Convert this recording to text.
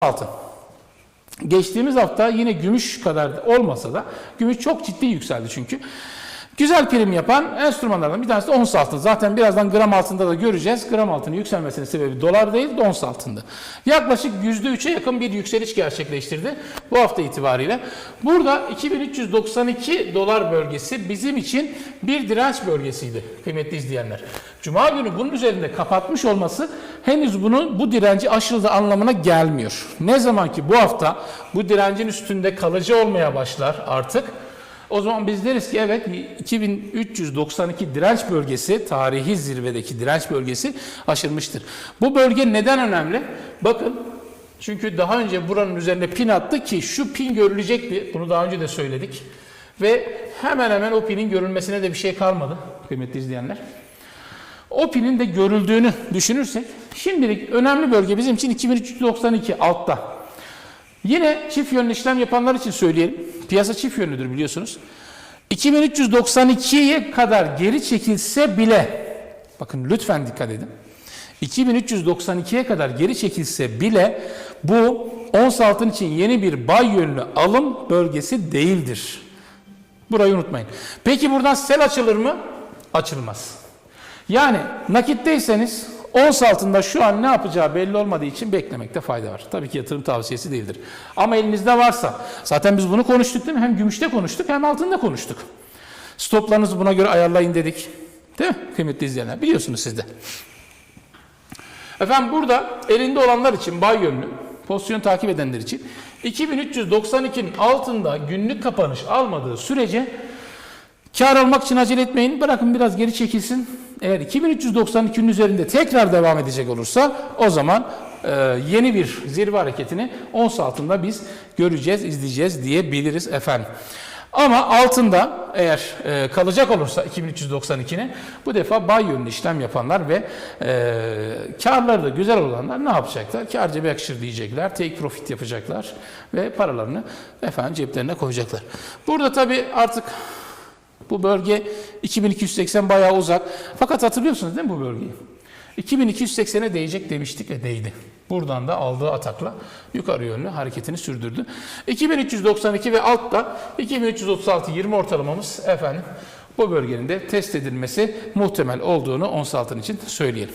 altın. Geçtiğimiz hafta yine gümüş kadar olmasa da gümüş çok ciddi yükseldi çünkü. Güzel prim yapan enstrümanlardan bir tanesi de ons altın. Zaten birazdan gram altında da göreceğiz. Gram altının yükselmesinin sebebi dolar değil de ons altında. Yaklaşık %3'e yakın bir yükseliş gerçekleştirdi bu hafta itibariyle. Burada 2392 dolar bölgesi bizim için bir direnç bölgesiydi kıymetli izleyenler. Cuma günü bunun üzerinde kapatmış olması henüz bunu bu direnci aşıldığı anlamına gelmiyor. Ne zaman ki bu hafta bu direncin üstünde kalıcı olmaya başlar artık o zaman biz deriz ki evet 2392 direnç bölgesi, tarihi zirvedeki direnç bölgesi aşılmıştır. Bu bölge neden önemli? Bakın çünkü daha önce buranın üzerine pin attı ki şu pin görülecekti. Bunu daha önce de söyledik. Ve hemen hemen o pinin görülmesine de bir şey kalmadı kıymetli izleyenler. O pinin de görüldüğünü düşünürsek şimdilik önemli bölge bizim için 2392 altta. Yine çift yönlü işlem yapanlar için söyleyelim. Piyasa çift yönlüdür biliyorsunuz. 2392'ye kadar geri çekilse bile bakın lütfen dikkat edin. 2392'ye kadar geri çekilse bile bu ons altın için yeni bir bay yönlü alım bölgesi değildir. Burayı unutmayın. Peki buradan sel açılır mı? Açılmaz. Yani nakitteyseniz ons altında şu an ne yapacağı belli olmadığı için beklemekte fayda var. Tabii ki yatırım tavsiyesi değildir. Ama elinizde varsa, zaten biz bunu konuştuk değil mi? Hem gümüşte konuştuk hem altında konuştuk. Stoplarınızı buna göre ayarlayın dedik. Değil mi kıymetli izleyenler? Biliyorsunuz siz de. Efendim burada elinde olanlar için bay yönlü, pozisyon takip edenler için 2392'nin altında günlük kapanış almadığı sürece Kar almak için acele etmeyin. Bırakın biraz geri çekilsin. Eğer 2392'nin üzerinde tekrar devam edecek olursa o zaman e, yeni bir zirve hareketini ons altında biz göreceğiz, izleyeceğiz diyebiliriz efendim. Ama altında eğer e, kalacak olursa 2392'nin bu defa bay yönlü işlem yapanlar ve e, karları da güzel olanlar ne yapacaklar? Kar cebe yakışır diyecekler, take profit yapacaklar ve paralarını efendim ceplerine koyacaklar. Burada tabii artık bu bölge 2280 bayağı uzak. Fakat hatırlıyorsunuz değil mi bu bölgeyi? 2280'e değecek demiştik ve değdi. Buradan da aldığı atakla yukarı yönlü hareketini sürdürdü. 2392 ve altta 2336 20 ortalamamız efendim bu bölgenin de test edilmesi muhtemel olduğunu ons altın için söyleyelim.